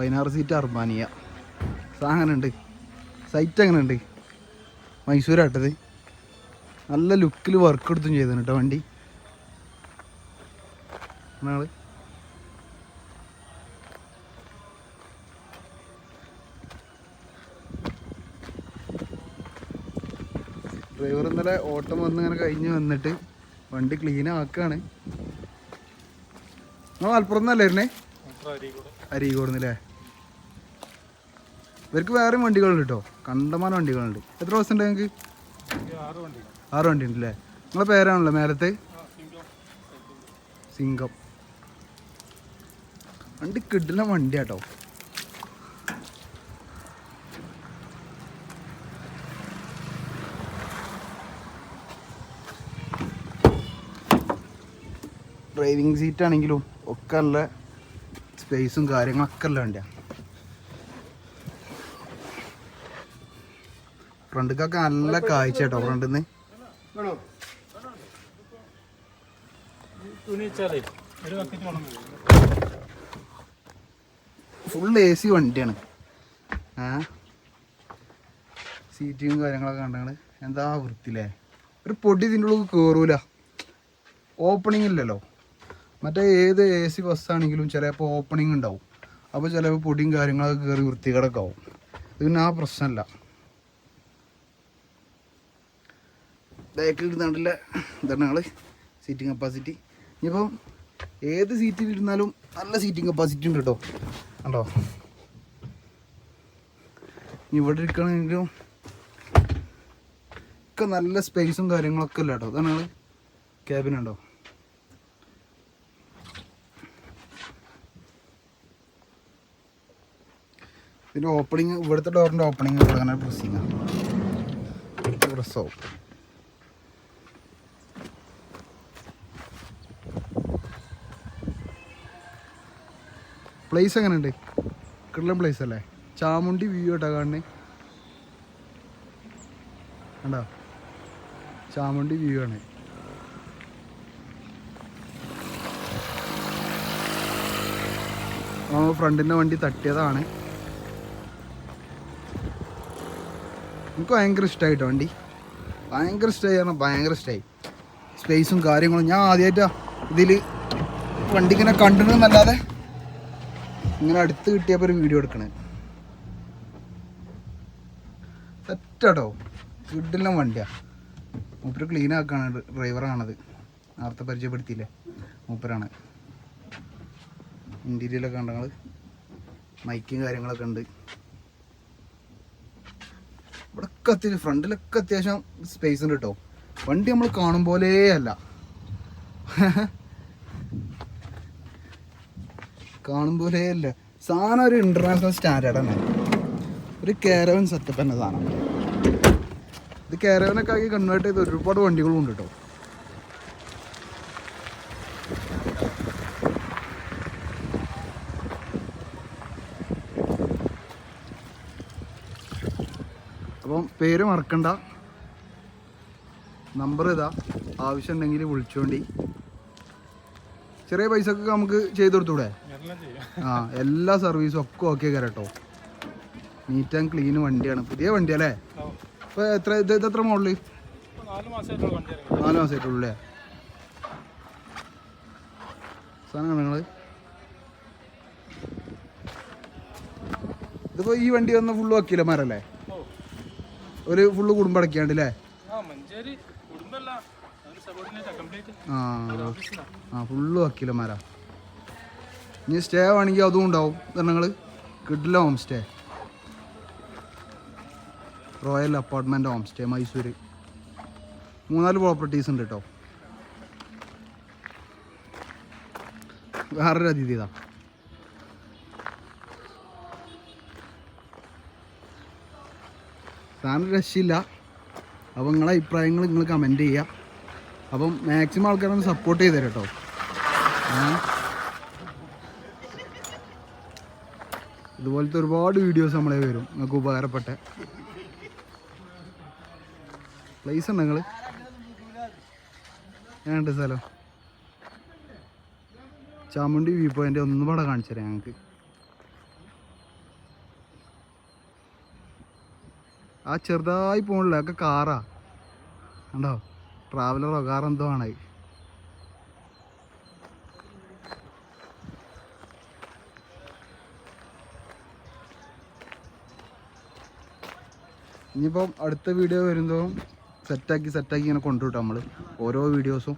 പതിനാറ് seat Urbania. സാ അങ്ങനെ ഉണ്ട് സൈറ്റ് അങ്ങനെ ഉണ്ട് മൈസൂരാട്ടത്. നല്ല ലുക്കിൽ വർക്ക് എടുത്തും ചെയ്തു കേട്ടോ വണ്ടി. ആൾ ഡ്രൈവർ ഇന്നലെ ഓട്ടം വന്ന് ഇങ്ങനെ കഴിഞ്ഞ് വന്നിട്ട് വണ്ടി ക്ലീൻ ആക്കാണ്. മലപ്പുറം നിന്നല്ലേ വരുന്നേ? അരീകോട് നിന്നല്ലേ? ഇവർക്ക് വേറെയും വണ്ടികളുണ്ട് കേട്ടോ കണ്ടമാനം വണ്ടികളുണ്ട്. എത്ര ദിവസം ഉണ്ട് ഞങ്ങൾക്ക് ആറ് വണ്ടി ഉണ്ട് അല്ലേ നിങ്ങളെ പേരാണല്ലോ മേലത്തെ? സിംഗം. വണ്ടി കിട്ടുന്ന വണ്ടിയാട്ടോ ഡ്രൈവിംഗ് സീറ്റ് ആണെങ്കിലും ഒക്കെ നല്ല സ്പേസും കാര്യങ്ങളൊക്കെ ഉള്ള വണ്ടിയാണ് ഫ്രണ്ടിക്കൊക്കെ നല്ല കാഴ്ച കേട്ടോ ഫ്രണ്ടിൽ നിന്ന് ഫുൾ എ സി വണ്ടിയാണ്. ആ? സീറ്റും കാര്യങ്ങളൊക്കെ കണ്ടാണ്. എന്താ വൃത്തിയില്ലേ? ഒരു പൊടി ഇതിന്റെ ഉള്ളിൽ കയറൂല ഓപ്പണിംഗ് ഇല്ലല്ലോ. മറ്റേ ഏത് എ സി ബസ്സാണെങ്കിലും ചിലപ്പോൾ ഓപ്പണിംഗ് ഉണ്ടാവും. അപ്പോൾ ചിലപ്പോൾ പൊടിയും കാര്യങ്ങളൊക്കെ കയറി വൃത്തികേടൊക്കെ ആവും. ഇതിന് ആ പ്രശ്നമല്ല. ബാക്കിൽ ഇരുന്നാണ്ടില്ല ഇതാണ് ആൾ. സീറ്റിംഗ് കപ്പാസിറ്റി ഇനിയിപ്പം ഏത് സീറ്റിൽ ഇരുന്നാലും നല്ല സീറ്റിംഗ് കപ്പാസിറ്റി ഉണ്ട് കേട്ടോ. കണ്ടോ? ഇവിടെ ഇരിക്കണമെങ്കിലും ഒക്കെ നല്ല സ്പേസും കാര്യങ്ങളൊക്കെ അല്ല കേട്ടോ? അതാണ് ആൾ. ക്യാബിൻ ഇതിന്റെ ഓപ്പണിങ് ഇവിടുത്തെ ഡോറിന്റെ ഓപ്പണിങ് അങ്ങനെ പ്രസ്സിങ് പ്രസ്സാവും പ്ലേസ് എങ്ങനെയുണ്ട്? കിടലൻ പ്ലേസ് അല്ലേ? ചാമുണ്ടി വ്യൂ കേട്ടോ കാണുന്നത് കണ്ടോ? ചാമുണ്ടി വ്യൂ ആണ്. ആ ഫ്രണ്ടിന്റെ വണ്ടി തട്ടിയതാണ്. എനിക്ക് ഭയങ്കര ഇഷ്ടമായിട്ടോ വണ്ടി. ഭയങ്കര ഇഷ്ടമായി പറഞ്ഞാൽ ഭയങ്കര ഇഷ്ടമായി സ്പേസും കാര്യങ്ങളും ഞാൻ ആദ്യമായിട്ടാണ് ഇതിൽ വണ്ടി ഇങ്ങനെ കണ്ടിട്ടുണ്ടെന്നല്ലാതെ ഇങ്ങനെ അടുത്ത് കിട്ടിയപ്പോൾ ഒരു വീഡിയോ എടുക്കണേ. സെറ്റാട്ടോ. ഇടില്ല വണ്ടിയാ. മൂപ്പര് ക്ലീൻ ആക്കാണ് ഡ്രൈവറാണത് നേരത്തെ പരിചയപ്പെടുത്തിയില്ലേ? മൂപ്പരാണ്. ഇന്റീരിയലൊക്കെ ഉണ്ട് ഞങ്ങൾ മൈക്കും കാര്യങ്ങളൊക്കെ ഉണ്ട്. ഇവിടെയൊക്കെ അത്യാവശ്യം ഫ്രണ്ടിലൊക്കെ അത്യാവശ്യം സ്പേസ് ഉണ്ട് കേട്ടോ വണ്ടി നമ്മൾ കാണും പോലേ അല്ല. കാണും പോലെ അല്ല സാധനം ഒരു ഇന്റർനാഷണൽ സ്റ്റാൻഡേർഡ് തന്നെ ഒരു കാരവൻ സെറ്റപ്പ് തന്നെ സാധനം. ഇത് കാരവനൊക്കെ ആക്കി കൺവേർട്ട് ചെയ്ത് ഒരുപാട് വണ്ടികളും ഉണ്ട് കേട്ടോ അപ്പം പേര് മറക്കണ്ട. നമ്പർ ഇതാ. ആവശ്യം ഉണ്ടെങ്കിൽ വിളിച്ചോണ്ടി. ചെറിയ പൈസക്ക് നമുക്ക് ചെയ്തു കൊടുത്തൂടെ? ആ എല്ലാ സർവീസും ഒക്കെ ഓക്കെ കേട്ടോ നീറ്റ് ആൻഡ് ക്ലീൻ വണ്ടിയാണ്. പുതിയ വണ്ടി അല്ലേ? ഇപ്പൊ എത്ര ഇത് ഇത് എത്ര മോഡൽ നാല് മാസമായിട്ടുള്ളൂ അല്ലേ നിങ്ങൾ? ഇതിപ്പോ ഈ വണ്ടി വന്ന ഫുള്ള് വക്കീലന്മാരല്ലേ ഒരു ഫുള്ള് കുടുംബം അടക്കിയാണ്ട് അല്ലേ ആ ഫുള്ള് വക്കീലന്മാരാ ഇനി സ്റ്റേ ആണെങ്കിൽ അതും ഉണ്ടാവും. നിങ്ങൾ കിട്ടില്ല home stay royal apartment home stay Mysore. മൂന്നാൽ properties ഉണ്ട് കേട്ടോ വേറൊരു അതിഥി ഇതാ. സാധനം രക്ഷയില്ല. അപ്പോൾ നിങ്ങളെ അഭിപ്രായങ്ങൾ നിങ്ങൾ കമന്റ് ചെയ്യുക. അപ്പം മാക്സിമം ആൾക്കാരൊന്ന് സപ്പോർട്ട് ചെയ്ത് തരാം കേട്ടോ ഇതുപോലത്തെ ഒരുപാട് വീഡിയോസ് നമ്മളെ വരും. നിങ്ങൾക്ക് ഉപകാരപ്പെട്ട. പ്ലേസ് ഉണ്ട് നിങ്ങൾ ഞാനുണ്ട് സ്ഥലം. ചാമുണ്ടി വ്യൂ പോയിന്റ് ഒന്നും പാടെ കാണിച്ചു തരാം ഞങ്ങൾക്ക്. ആ ചെറുതായി പോണില്ല ഒക്കെ കാറാ ഉണ്ടോ ട്രാവലറോ കാറെന്തോ ആണായി ഇനിയിപ്പം അടുത്ത വീഡിയോ വരുമ്പോൾ സെറ്റാക്കി സെറ്റാക്കി ഇങ്ങനെ കൊണ്ടുവിട്ടു നമ്മൾ ഓരോ വീഡിയോസും